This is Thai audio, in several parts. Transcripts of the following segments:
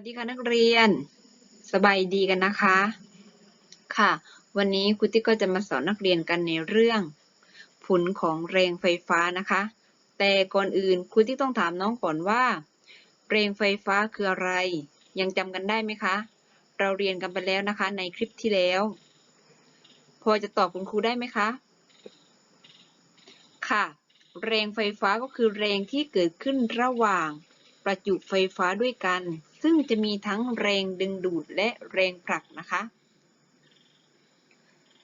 วัสดีค่ะนักเรียน สบายดีกันนะคะ ค่ะ วันนี้ครูติ๊กก็จะมาสอนนักเรียนกันในเรื่อง ผลของแรงไฟฟ้านะคะ แต่ก่อนอื่นครูติ๊กต้องถามน้องก่อนว่า แรงไฟฟ้าคืออะไร ยังจำกันได้ไหมคะ เราเรียนกันไปแล้วนะคะ ในคลิปที่แล้ว พอจะตอบคุณครูได้ไหมคะ ค่ะ แรงไฟฟ้าก็คือแรงที่เกิดขึ้นระหว่างประจุไฟฟ้าด้วยกัน ซึ่งจะมีทั้งแรงดึงดูดและแรงผลักนะคะ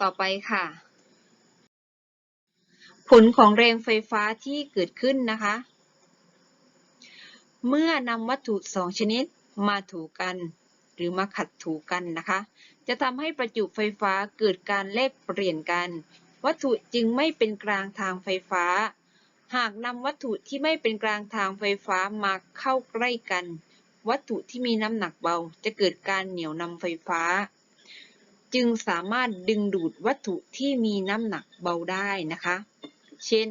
ต่อไปค่ะ ผลของแรงไฟฟ้าที่เกิดขึ้นนะคะ เมื่อนำวัตถุสองชนิดมาถูกันหรือมาขัดถูกันนะคะ จะทำให้ประจุไฟฟ้าเกิดการแลกเปลี่ยนกัน วัตถุจึงไม่เป็นกลางทางไฟฟ้า หากนำวัตถุที่ไม่เป็นกลางทางไฟฟ้ามาเข้าใกล้กัน วัตถุที่มีน้ำหนักเบาจะเกิดการเหนี่ยวนำไฟฟ้า จึงสามารถดึงดูดวัตถุที่มีน้ำหนักเบาได้นะคะ เช่น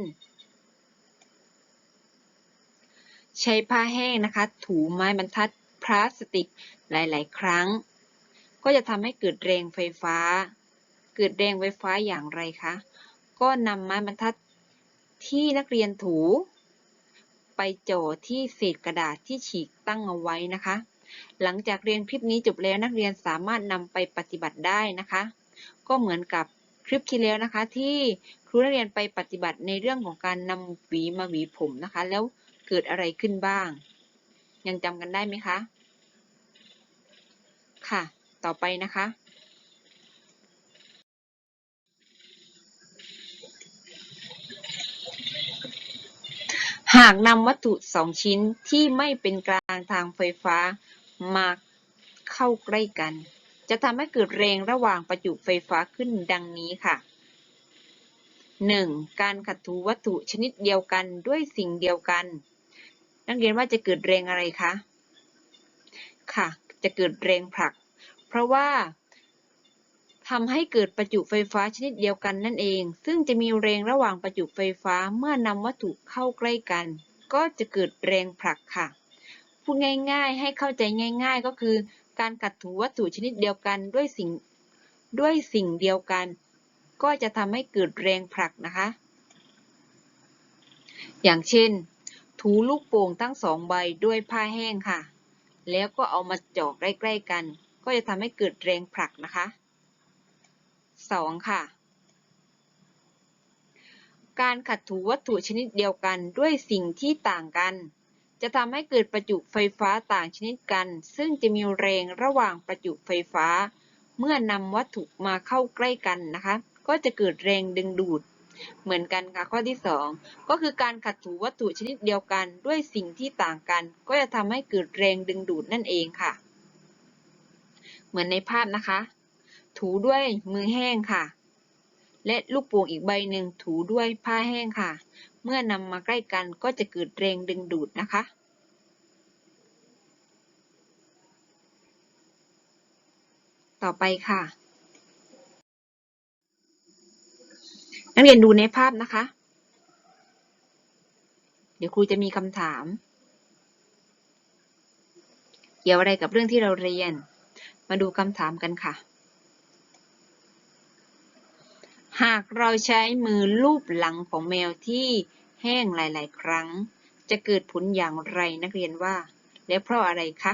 ใช้ผ้าแห้งนะคะ ถูไม้บรรทัดพลาสติกหลาย ๆ ครั้ง ก็จะทำให้เกิดแรงไฟฟ้า เกิดแรงไฟฟ้าอย่างไรคะ ก็นำไม้บรรทัดที่นักเรียนถู ไปจ่อที่เศษกระดาษที่ฉีกตั้งเอาไว้นะคะ หลังจากเรียนคลิปนี้จบแล้วนักเรียนสามารถนำไปปฏิบัติได้นะคะ ก็เหมือนกับคลิปที่แล้วนะคะ ที่ครูนักเรียนไปปฏิบัติในเรื่องของการนำหวีมาหวีผมนะคะ แล้วเกิดอะไรขึ้นบ้าง ยังจำกันได้ไหมคะ ค่ะ ต่อไปนะคะ หากนำวัตถุสองชิ้นที่ไม่เป็นกลางทางไฟฟ้ามาเข้าใกล้กัน จะทำให้เกิดแรงระหว่างประจุไฟฟ้าขึ้นดังนี้ค่ะ 1. การขัดถูวัตถุชนิดเดียวกันด้วยสิ่งเดียวกัน นักเรียนว่าจะเกิดแรงอะไรคะ ค่ะ จะเกิดแรงผลัก เพราะว่า ทำให้เกิดประจุไฟฟ้าชนิดเดียวกันนั่นเอง ซึ่งจะมีแรงระหว่างประจุไฟฟ้าเมื่อนำวัตถุเข้าใกล้กัน ก็จะเกิดแรงผลักค่ะ พูดง่ายๆ ให้เข้าใจง่าย ๆ ก็คือ การกัดถูวัตถุชนิดเดียวกันด้วยสิ่งด้วยสิ่งเดียวกัน ก็จะทำให้เกิดแรงผลักนะคะ อย่างเช่น ถูลูกโป่งทั้งสองใบด้วยผ้าแห้งค่ะ แล้วก็เอามาจ่อใกล้ๆกัน ก็จะทำให้เกิดแรงผลักนะคะ 2. ค่ะ การขัดถูวัตถุชนิดเดียวกันด้วยสิ่งที่ต่างกัน จะทำให้เกิดประจุไฟฟ้าต่างชนิดกัน ซึ่งจะมีแรงระหว่างประจุไฟฟ้า เมื่อนำวัตถุมาเข้าใกล้กันนะคะ ก็จะเกิดแรงดึงดูดเหมือนกันค่ะข้อที่ 2 ก็คือการขัดถูวัตถุชนิดเดียวกันด้วยสิ่งที่ต่างกัน ก็จะทำให้เกิดแรงดึงดูดนั่นเองค่ะ เหมือนในภาพนะคะ ถูด้วยมือแห้งค่ะ และลูกโป่งอีกใบหนึ่งถูด้วยผ้าแห้งค่ะ เมื่อนำมาใกล้กันก็จะเกิดแรงดึงดูดนะคะ ต่อไปค่ะ นักเรียนดูในภาพนะคะ เดี๋ยวครูจะมีคำถาม เกี่ยวอะไรกับเรื่องที่เราเรียน มาดูคำถามกันค่ะ หากเราใช้มือลูบหลังของแมวที่แห้งหลาย ๆ ครั้ง จะเกิดผลอย่างไรนักเรียนว่า และเพราะอะไรคะ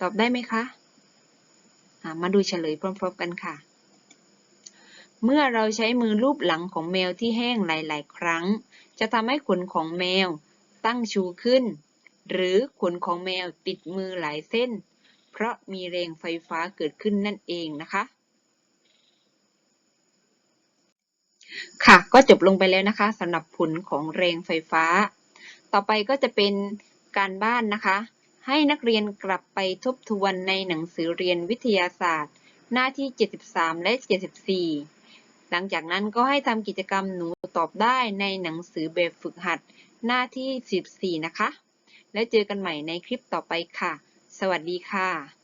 ตอบได้ไหมคะะมาดูเฉลยพร้อม ๆ กันค่ะ เมื่อเราใช้มือลูบหลังของแมวที่แห้งหลาย ๆ ครั้ง จะทำให้ขนของแมวตั้งชูขึ้น หรือขนของแมวติดมือหลายเส้น เพราะมีแรงไฟฟ้าเกิดขึ้นนั่นเองนะคะ ค่ะก็จบลงไปแล้วนะคะสำหรับผลของแรงไฟฟ้า ต่อไปก็จะเป็นการบ้านนะคะ ให้นักเรียนกลับไปทบทวนในหนังสือเรียนวิทยาศาสตร์ หน้าที่ 73 และ 74 หลังจากนั้นก็ให้ทำกิจกรรมหนูตอบได้ในหนังสือแบบฝึกหัดหน้าที่ 14 นะคะ แล้วเจอกันใหม่ในคลิปต่อไปค่ะ สวัสดีค่ะ